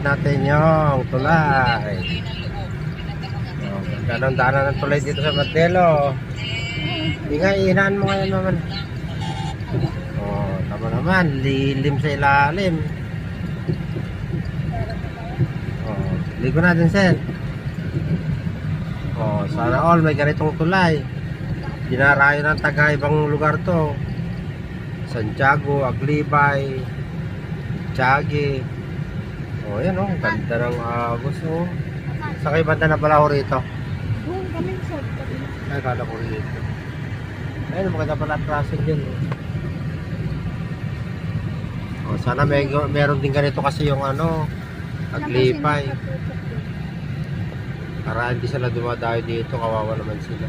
natin yung tulay. Oh, ganda ng daanan ng tulay dito sa Martelo. Hindi nga, ihinaan mo ngayon naman. Oh, tama naman. Lilim sa ilalim. Oh, ligo natin, sir. Oh, sana all may ganitong tulay. Dinarayo ng taga ibang lugar to. Santiago, Aglibay, Tiague. Oh, yan oh, ganda ng agos oh. Sa kay banda na pala ako rito. Doon kami sa Ay, kala ko rito. Ayun, maganda pala ang crossing yun. Oh, sana may, meron din ganito kasi yung ano, Aglipay. Para hindi sila dumadayo dito, kawawa naman sila.